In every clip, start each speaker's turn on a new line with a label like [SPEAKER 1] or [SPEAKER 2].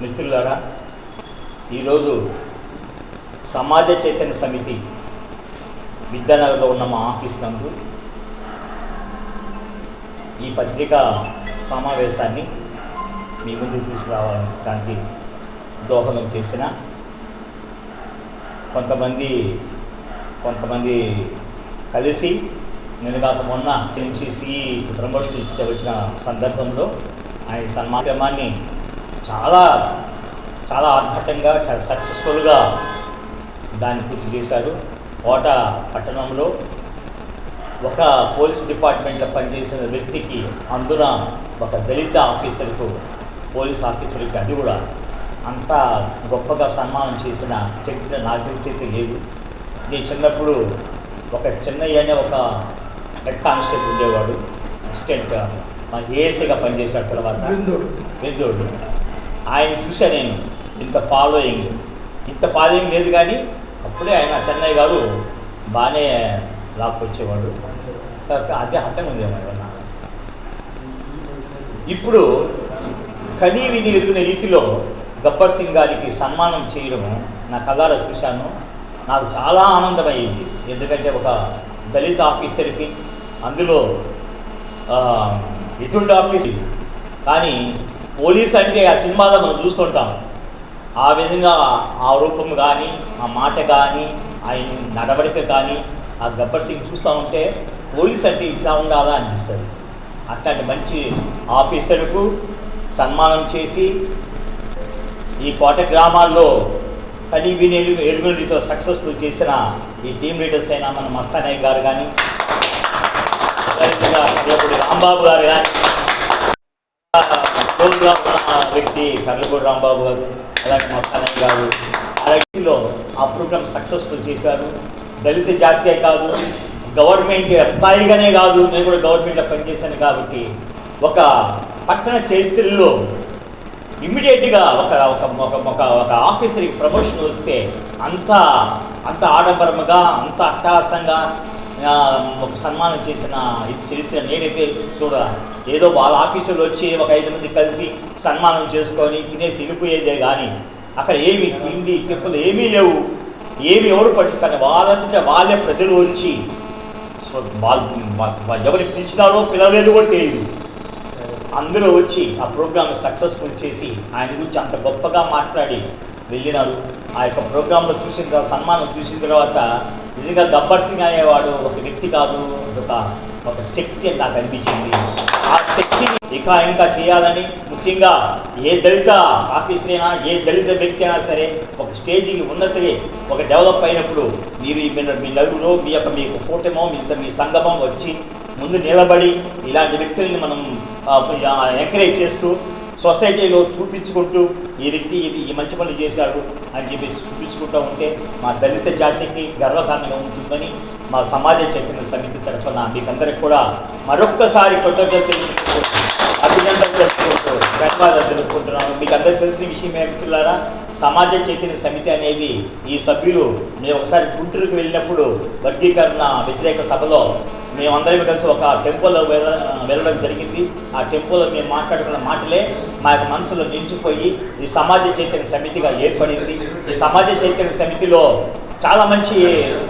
[SPEAKER 1] మిత్రులారా ఈరోజు సమాజ చైతన్య సమితి విద్యానగర్లో ఉన్న మా ఆఫీస్ నందు ఈ పత్రికా సమావేశాన్ని మీ ముందుకు తీసుకురావడానికి దోహదం చేసిన కొంతమంది కొంతమంది కలిసి నేను కాక మొన్న ఎన్సీసీ ప్రమోషన్ వచ్చిన సందర్భంలో ఆయన సన్మానాన్ని చాలా చాలా ఆర్భాటంగా చాలా సక్సెస్ఫుల్గా దాన్ని పూర్తి చేశారు. కోట పట్టణంలో ఒక పోలీస్ డిపార్ట్మెంట్లో పనిచేసిన వ్యక్తికి అందున ఒక దళిత ఆఫీసర్కు పోలీస్ ఆఫీసర్కి అది కూడా అంత గొప్పగా సన్మానం చేసిన చరిత్ర నాకు తెలిసైతే లేదు. నేను చిన్నప్పుడు ఒక చిన్నయ్య అనే ఒక హెడ్ కానిస్టేబుల్ ఉండేవాడు అసిస్టెంట్గా మా ఏఎస్ఐగా పనిచేశాడు తర్వాత. వెందోడు. ఆయన చూసా నేను ఇంత ఫాలోయింగ్ ఇంత ఫాలోయింగ్ లేదు కానీ అప్పుడే ఆయన చెన్నై గారు బాగానే లాక్కొచ్చేవాడు అదే హట్టం ఉంది ఏమన్నా. ఇప్పుడు కనీ విని ఎరుగునే రీతిలో గబ్బర్ సింగ్ గారికి సన్మానం చేయడం నా కళ్ళారా చూశాను. నాకు చాలా ఆనందమయ్యింది. ఎందుకంటే ఒక దళిత ఆఫీసర్కి అందులో ఎటువంటి ఆఫీస్ కానీ పోలీస్ అంటే ఆ సినిమాలో మనం చూస్తుంటాం. ఆ విధంగా ఆ రూపం కానీ ఆ మాట కానీ ఆయన నడవడిక కానీ ఆ గబ్బర్ సింగ్ చూస్తూ ఉంటే పోలీస్ అంటే ఇట్లా ఉండాలా అనిపిస్తుంది. అట్లాంటి మంచి ఆఫీసర్కు సన్మానం చేసి ఈ కోట గ్రామాల్లో కనీ వినేలు ఎలుగు సక్సెస్ఫుల్ చేసిన ఈ టీమ్ లీడర్స్ అయిన మన మస్తానయ్య గారు కానీ రాంబాబు గారు కానీ తోడుగా ఉన్న వ్యక్తి కర్రగూడ రాంబాబు గారు అలాగే మస్తానయ్య గారు అలాగే ఆ ప్రోగ్రామ్ సక్సెస్ఫుల్ చేశారు. దళిత జాతీయ కాదు గవర్నమెంట్ ఎంప్లాయీగానే కాదు నేను కూడా గవర్నమెంట్లో పనిచేశాను కాబట్టి ఒక పట్టణ చరిత్రలో ఇమ్మీడియట్గా ఒక ఒక ఒక ఒక ఒక ఆఫీసర్కి ప్రమోషన్ వస్తే అంత అంత ఆడంబరముగా అంత అట్టహాసంగా ఒక సన్మానం చేసిన చరిత్ర నేనైతే చూడ ఏదో వాళ్ళ ఆఫీసులో వచ్చి ఒక ఐదు మంది కలిసి సన్మానం చేసుకొని తినేసి వెళ్ళిపోయేదే కానీ అక్కడ ఏమి తిండి తిప్పులు ఏమీ లేవు. ఏమి ఎవరు పట్టుకొని వాళ్ళంటే వాళ్ళే ప్రజలు వచ్చి వాళ్ళు వాళ్ళు ఎవరు పిలిచినారో పిలవలేదు కూడా తెలియదు అందరూ వచ్చి ఆ ప్రోగ్రామ్ సక్సెస్ఫుల్ చేసి ఆయన గురించి అంత గొప్పగా మాట్లాడి వెళ్ళినారు. ఆ యొక్క ప్రోగ్రాంలో చూసిన తర్వాత సన్మానం చూసిన తర్వాత నిజంగా గబ్బర్ సింగ్ అనేవాడు ఒక వ్యక్తి కాదు ఒక ఒక శక్తి అని నాకు అనిపించింది. ఆ శక్తిని ఇంకా ఇంకా చేయాలని ముఖ్యంగా ఏ దళిత ఆఫీసర్ అయినా ఏ దళిత వ్యక్తి అయినా సరే ఒక స్టేజ్కి ఉన్నతవి ఒక డెవలప్ అయినప్పుడు మీరు మీ- మీ నలుగురు మీ యొక్క మీ కూటమో మీ మీ సంగమం వచ్చి ముందు నిలబడి ఇలాంటి వ్యక్తుల్ని మనం ఎంకరేజ్ చేస్తూ సొసైటీలో చూపించుకుంటూ ఈ వ్యక్తి ఇది ఈ మంచి పనులు చేశాడు అని చెప్పేసి చూపించుకుంటూ ఉంటే మా దళిత జాతికి గర్వకారణంగా ఉంటుందని మా సమాజ చైతన్య సమితి తరఫున మీకందరికి కూడా మరొక్కసారి కృతజ్ఞతలు తెలుపుకుంటూ, అభినందనలు తెలుపుకుంటూ ధన్యవాదాలు తెలుపుకుంటున్నాను. మీకు అందరికి తెలిసిన విషయం మిత్రులారా సమాజ చైతన్య సమితి అనేది ఈ సభ్యులు మేము ఒకసారి గుంటూరుకు వెళ్ళినప్పుడు వర్గీకరణ వ్యతిరేక సభలో మేమందరం కలిసి ఒక టెంపుల్లో వెళ్ళడం జరిగింది. ఆ టెంపుల్లో మేము మాట్లాడుకున్న మాటలే మా యొక్క మనసులో నిలిచిపోయి ఈ సమాజ చైతన్య సమితిగా ఏర్పడింది. ఈ సమాజ చైతన్య సమితిలో చాలా మంచి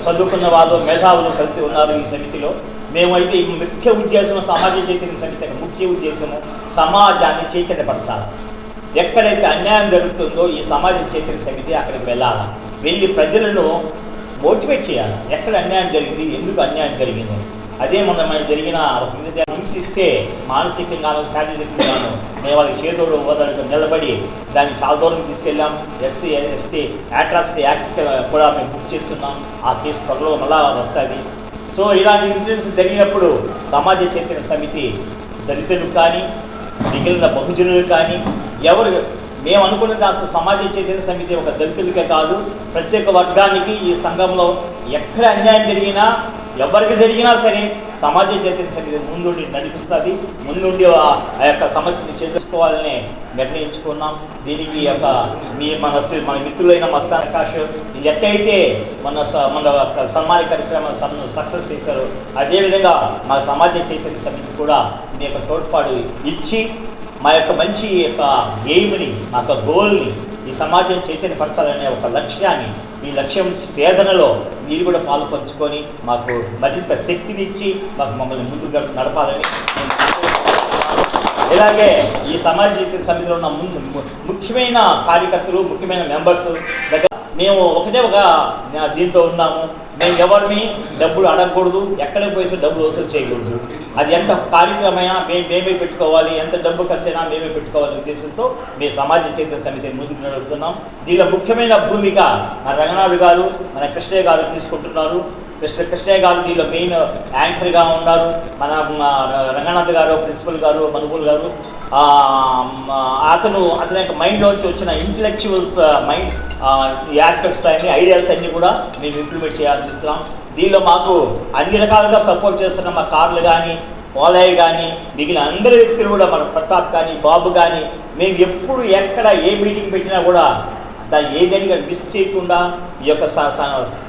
[SPEAKER 1] చదువుకున్న వాళ్ళు మేధావులు కలిసి ఉన్నారు ఈ సమితిలో. మేమైతే ఈ ముఖ్య ఉద్దేశం సమాజ చైతన్య సమితి ముఖ్య ఉద్దేశము సమాజాన్ని చైతన్యపరచాలి. ఎక్కడైతే అన్యాయం జరుగుతుందో ఈ సమాజ చైతన్య సమితి అక్కడికి వెళ్ళాలి. వెళ్ళి ప్రజలను మోటివేట్ చేయాలి. ఎక్కడ అన్యాయం జరిగింది? ఎందుకు అన్యాయం జరిగింది. అదే మొన్న మనకి జరిగిన ఒక హింసిస్తే మానసికంగాను శారీరకంగాను మేము వాళ్ళకి చేదోడు ఓదలకు నిలబడి దాన్ని చాలా దూరం తీసుకెళ్ళాం. ఎస్సీ ఎస్టీ అట్రాసిటీ యాక్ట్ కూడా మేము బుక్ చేస్తున్నాం. ఆ కేసు త్వరలో మళ్ళా వస్తుంది. సో ఇలాంటి ఇన్సిడెంట్స్ జరిగినప్పుడు సమాజ చైతన్య సమితి దళితులు కానీ మిగిలిన బహుజనులు కానీ ఎవరు మేము అనుకున్న అసలు సమాజ చైతన్య సమితి ఒక దళితులకే కాదు. ప్రత్యేక వర్గానికి ఈ సంఘంలో ఎక్కడ అన్యాయం జరిగినా ఎవరికి జరిగినా సరే సమాజ చైతన్య సమితి ముందుండి నడిపిస్తుంది. ముందుండి ఆ యొక్క సమస్యని చేసుకోవాలని నిర్ణయించుకున్నాం. దీనికి యొక్క మీ మన మన మిత్రులైన మస్తాన్ ఆకాష్ ఇది ఎట్టయితే మన స- మన యొక్క సన్మాన కార్యక్రమం సక్సెస్ చేశారు అదేవిధంగా మా సమాజ చైతన్య సమితి కూడా మీ యొక్క తోడ్పాటు ఇచ్చి మా యొక్క మంచి యొక్క ఎయిమ్ని మా యొక్క గోల్ని ఈ సమాజం చైతన్యపరచాలనే ఒక లక్ష్యాన్ని ఈ లక్ష్యం సేదనలో మీరు కూడా పాలు పంచుకొని మాకు మరింత శక్తినిచ్చి మాకు మమ్మల్ని ముందుగా నడపాలని ఇలాగే ఈ సమాజ జీవిత సమితిలో ఉన్న ముందు ముఖ్యమైన కార్యకర్తలు ముఖ్యమైన మెంబర్స్ దగ్గర మేము ఒకటే ఒక దీంతో ఉన్నాము. మేము ఎవరిని డబ్బులు అడగకూడదు ఎక్కడికి పోయి డబ్బులు వసూలు చేయకూడదు. అది ఎంత కార్యక్రమైనా మేము మేమే పెట్టుకోవాలి ఎంత డబ్బు ఖర్చైనా మేమే పెట్టుకోవాలి ఉద్దేశంతో మేము సమాజ చైతన్య సమితిని ముందుకు నడుపుతున్నాం. దీనిలో ముఖ్యమైన భూమిక మన రంగనాథ్ గారు మన కృష్ణయ్య గారు తీసుకుంటున్నారు. కృష్ణ కృష్ణయ్య గారు దీనిలో మెయిన్ యాంకర్గా ఉన్నారు. మన రంగనాథ్ గారు ప్రిన్సిపల్ గారు మనుగోలు గారు. అతను అతని యొక్క మైండ్లోంచి వచ్చిన ఇంటలెక్చువల్స్ మైండ్ ఆస్పెక్ట్స్ అన్ని ఐడియాస్ అన్ని కూడా మేము ఇంప్లిమెంట్ చేయాలని చూస్తున్నాం దీనిలో మాకు అన్ని రకాలుగా సపోర్ట్ చేస్తున్న మా కార్లు కానీ ఓలాయి కానీ మిగిలిన అందరి వ్యక్తులు కూడా మన ప్రతాప్ కానీ బాబు కానీ మేము ఎప్పుడు ఎక్కడ ఏ మీటింగ్ పెట్టినా కూడా దాన్ని ఏదైనా మిస్ చేయకుండా ఈ యొక్క స-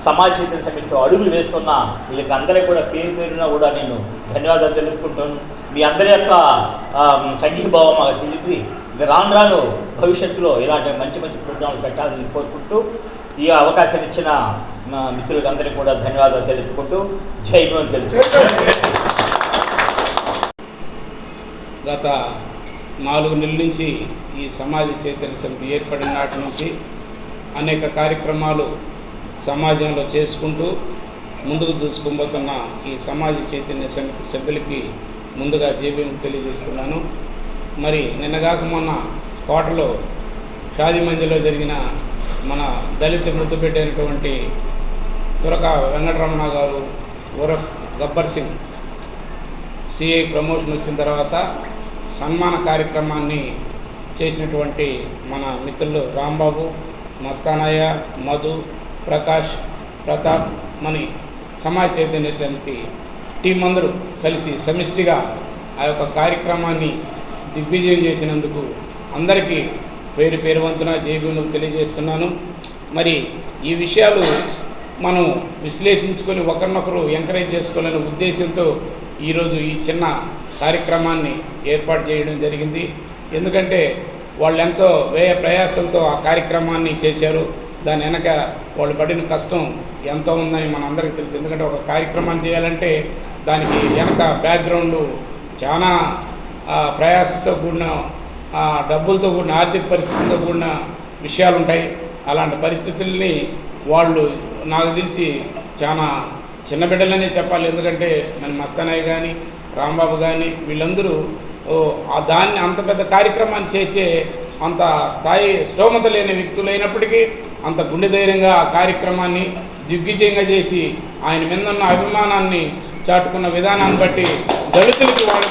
[SPEAKER 1] సమాజ చైతన్య సమితితో అడుగులు వేస్తున్న వీళ్ళకి అందరికీ కూడా పేరు పేరున కూడా నేను ధన్యవాదాలు తెలుపుకుంటాను మీ అందరి యొక్క సంఘీభావం మాకు తెలిపి రాను రాను భవిష్యత్తులో ఇలాంటి మంచి మంచి ప్రోగ్రాంలు పెట్టాలని కోరుకుంటూ ఈ అవకాశం ఇచ్చిన మా మిత్రులందరికీ కూడా ధన్యవాదాలు తెలుపుకుంటూ జై భవన్
[SPEAKER 2] గత నాలుగు నెలల నుంచి ఈ సమాజ చైతన్య సమితి ఏర్పడిన నాటి నుంచి అనేక కార్యక్రమాలు సమాజంలో చేసుకుంటూ ముందుకు దూసుకుపోతున్న ఈ సమాజ చైతన్య సమితి సభ్యులకి ముందుగా జేబీఎం తెలియజేస్తున్నాను. మరి నిన్నగాక మొన్న కోటలో షాదిమందిలో జరిగిన మన దళిత మృతి పెట్టినటువంటి తురక వెంకటరమణ గారు ఉరఫ్ గబ్బర్ సింగ్ సిఐ ప్రమోషన్ వచ్చిన తర్వాత సన్మాన కార్యక్రమాన్ని చేసినటువంటి మన మిత్రులు రాంబాబు మస్తానయ్య మధు ప్రకాష్ ప్రతాప్ మని సమాజ చైతన్య టీం అందరూ కలిసి సమిష్టిగా ఆ యొక్క కార్యక్రమాన్ని దిగ్విజయం చేసినందుకు అందరికీ పేరు పేరు వంతున జేబీలు తెలియజేస్తున్నాను. మరి ఈ విషయాలు మనం విశ్లేషించుకొని ఒకరినొకరు ఎంకరేజ్ చేసుకోవాలనే ఉద్దేశంతో ఈరోజు ఈ చిన్న కార్యక్రమాన్ని ఏర్పాటు చేయడం జరిగింది. ఎందుకంటే వాళ్ళు ఎంతో వ్యయ ప్రయాసంతో ఆ కార్యక్రమాన్ని చేశారు. దాని వెనక వాళ్ళు పడిన కష్టం ఎంతో ఉందని మనందరికీ తెలుసు. ఎందుకంటే ఒక కార్యక్రమాన్ని చేయాలంటే దానికి వెనక బ్యాక్గ్రౌండ్ చాలా ప్రయాసతో కూడిన డబ్బులతో కూడిన ఆర్థిక పరిస్థితులతో కూడిన విషయాలు ఉంటాయి అలాంటి పరిస్థితుల్ని వాళ్ళు నాకు తెలిసి చాలా చిన్న బిడ్డలనే చెప్పాలి. ఎందుకంటే మన మస్తానయ్య కానీ రాంబాబు కానీ వీళ్ళందరూ ఆ దాన్ని అంత పెద్ద కార్యక్రమాన్ని చేసే అంత స్థాయి స్తోమత లేని వ్యక్తులైనప్పటికీ అంత గుండె ధైర్యంగా ఆ కార్యక్రమాన్ని దిగ్విజయంగా చేసి ఆయన మీద ఉన్న అభిమానాన్ని చాటుకున్న విధానాన్ని బట్టి దళితులకి వాళ్ళ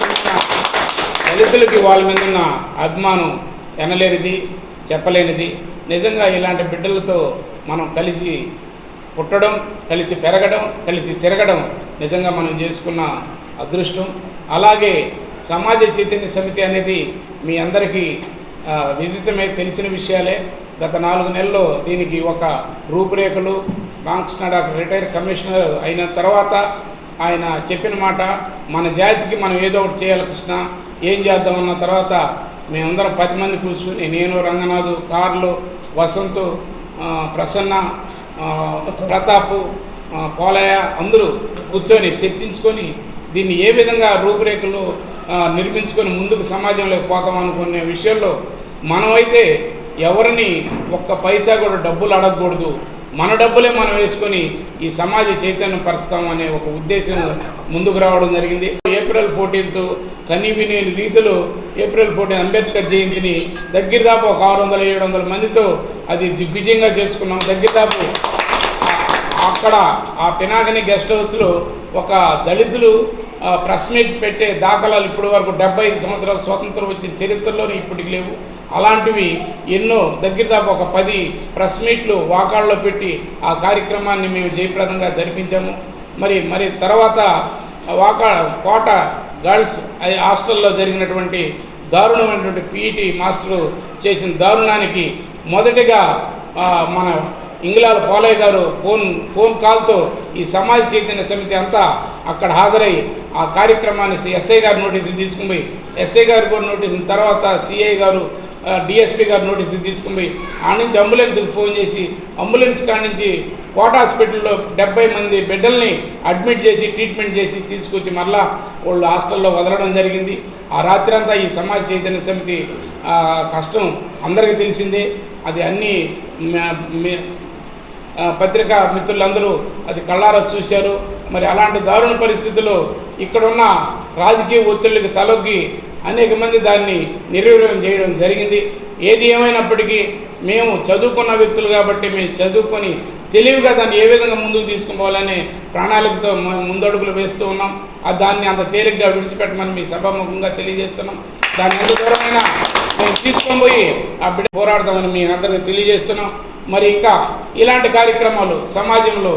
[SPEAKER 2] దళితులకి వాళ్ళ మీద ఉన్న అభిమానం ఎనలేనిది చెప్పలేనిది. నిజంగా ఇలాంటి బిడ్డలతో మనం కలిసి పుట్టడం కలిసి పెరగడం కలిసి తిరగడం నిజంగా మనం చేసుకున్న అదృష్టం. అలాగే సమాజ చైతన్య సమితి అనేది మీ అందరికీ ఆ, విదితమే తెలిసిన విషయాలే. గత నాలుగు నెలల్లో దీనికి ఒక రూపురేఖలు బాంక్స్ డాక్టర్ రిటైర్ కమిషనర్ అయిన తర్వాత ఆయన చెప్పిన మాట మన జాతికి మనం ఏదో ఒకటి చేయాలి కృష్ణ ఏం చేద్దామన్న తర్వాత మేమందరం పది మంది కూర్చుని నేను రంగనాథు కార్లు వసంత్ ప్రసన్న ప్రతాప్ కోలయ్య అందరూ కూర్చొని చర్చించుకొని దీన్ని ఏ విధంగా రూపురేఖలు నిర్మించుకొని ముందుకు సమాజంలోకి పోతాం అనుకునే విషయంలో మనమైతే ఎవరిని ఒక్క పైసా కూడా డబ్బులు అడగకూడదు. మన డబ్బులే మనం వేసుకొని ఈ సమాజ చైతన్యం పరుస్తాం అనే ఒక ఉద్దేశం ముందుకు రావడం జరిగింది. ఏప్రిల్ ఫోర్టీన్త్ కనీవినేని రీతిలో ఏప్రిల్ ఫోర్టీన్ అంబేద్కర్ జయంతిని దగ్గర దాపు ఒక ఆరు వందల ఏడు వందల మందితో అది దిగ్విజయంగా చేసుకున్నాం. దగ్గర దాపు అక్కడ ఆ పినాకని గెస్ట్ హౌస్లో ఒక దళితులు ప్రెస్ మీట్ పెట్టే దాఖలాలు ఇప్పటి వరకు డెబ్బై ఐదు సంవత్సరాల స్వాతంత్రం వచ్చిన చరిత్రలోనే ఇప్పటికి లేవు. అలాంటివి ఎన్నో దగ్గర దాకా ఒక పది ప్రెస్ మీట్లు వాకాళ్ళలో పెట్టి ఆ కార్యక్రమాన్ని మేము జయప్రదంగా జరిపించాము. మరి మరి తర్వాత వాకా కోట గర్ల్స్ అది హాస్టల్లో జరిగినటువంటి దారుణమైనటువంటి పీఈటీ మాస్టరు చేసిన దారుణానికి మొదటిగా మన ఇంగ్లాల పాలయ్య గారు ఫోన్ ఫోన్ కాల్తో ఈ సమాజ చైతన్య సమితి అంతా అక్కడ హాజరై ఆ కార్యక్రమాన్ని ఎస్ఐ గారు నోటీసు తీసుకుని ఎస్ఐ గారు కూడా నోటీసు తర్వాత సిఐ గారు డిఎస్పీ గారు నోటీసు తీసుకుని ఆ నుంచి అంబులెన్స్కి ఫోన్ చేసి అంబులెన్స్ కాడ నుంచి కోట హాస్పిటల్లో డెబ్బై మంది బిడ్డల్ని అడ్మిట్ చేసి ట్రీట్మెంట్ చేసి తీసుకొచ్చి మళ్ళా వాళ్ళు హాస్టల్లో వదలడం జరిగింది. ఆ రాత్రి అంతా ఈ సమాజ చైతన్య సమితి కష్టం అందరికీ తెలిసిందే. అది అన్నీ పత్రికా మిత్రులందరూ అది కళ్ళారా చూశారు. మరి అలాంటి దారుణ పరిస్థితుల్లో ఇక్కడున్న రాజకీయ ఒత్తిళ్ళకి తలొగ్గి అనేక మంది దాన్ని నిర్వీర్యం చేయడం జరిగింది. ఏది ఏమైనప్పటికీ మేము చదువుకున్న వ్యక్తులు కాబట్టి మేము చదువుకొని తెలివిగా దాన్ని ఏ విధంగా ముందుకు తీసుకుపోవాలనే ప్రణాళికతో ముందడుగులు వేస్తూ ఉన్నాం. ఆ దాన్ని అంత తేలిగ్గా విడిచిపెట్టమని మీ సభాముఖంగా తెలియజేస్తున్నాం. దాన్ని ఎంత దూరమైనా మేము తీసుకొని పోయి ఆ బిడ్డ పోరాడతామని మీ అందరికీ తెలియజేస్తున్నాం. మరి ఇంకా ఇలాంటి కార్యక్రమాలు సమాజంలో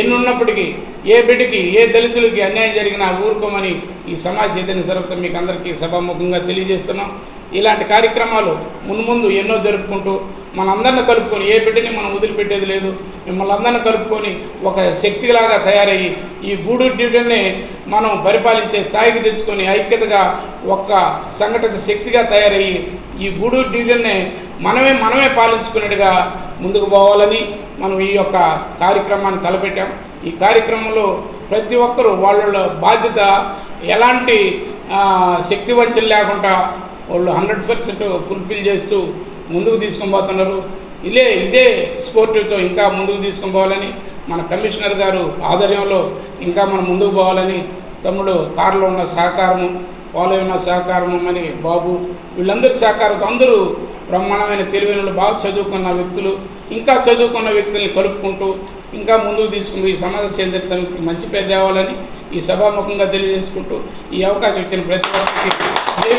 [SPEAKER 2] ఎన్ని ఉన్నప్పటికీ ఏ బిడ్డకి ఏ దళితులకి అన్యాయం జరిగినా ఊరుకోమని ఈ సమాజ చైతన్య సర్వతం మీకు అందరికీ సభాముఖంగా తెలియజేస్తున్నాం. ఇలాంటి కార్యక్రమాలు మున్ముందు ఎన్నో జరుపుకుంటూ మనందరిని కలుపుకొని ఏ బిడ్డని మనం వదిలిపెట్టేది లేదు. మిమ్మల్ని అందరిని కలుపుకొని ఒక శక్తిలాగా తయారయ్యి ఈ గూడూరు డివిజన్ని మనం పరిపాలించే స్థాయికి తెచ్చుకొని ఐక్యతగా ఒక్క సంఘటిత శక్తిగా తయారయ్యి ఈ గూడూరు డివిజన్నే మనమే మనమే పాలించుకునేట్టుగా ముందుకు పోవాలని మనం ఈ యొక్క కార్యక్రమాన్ని తలపెట్టాం. ఈ కార్యక్రమంలో ప్రతి ఒక్కరూ వాళ్ళ బాధ్యత ఎలాంటి శక్తి వంచన లేకుండా వాళ్ళు హండ్రెడ్ పర్సెంట్ ఫుల్ఫిల్ చేస్తూ ముందుకు తీసుకొని పోతున్నారు. ఇదే ఇదే స్పోర్టివ్తో ఇంకా ముందుకు తీసుకొని పోవాలని మన కమిషనర్ గారు ఆధ్వర్యంలో ఇంకా మనం ముందుకు పోవాలని తమ్ముడు కారులో ఉన్న సహకారము వాళ్ళు ఉన్న సహకారము అని బాబు వీళ్ళందరి సహకారంతో అందరూ బ్రహ్మాండమైన తెలివైన బాగా చదువుకున్న వ్యక్తులు ఇంకా చదువుకున్న వ్యక్తుల్ని కలుపుకుంటూ ఇంకా ముందుకు తీసుకుని ఈ సమాజ సేంద్ర సంస్థకి మంచి పేరు తేవాలని ఈ సభాముఖంగా తెలియజేసుకుంటూ ఈ అవకాశం ఇచ్చిన ప్రతి ఒక్కరికి జై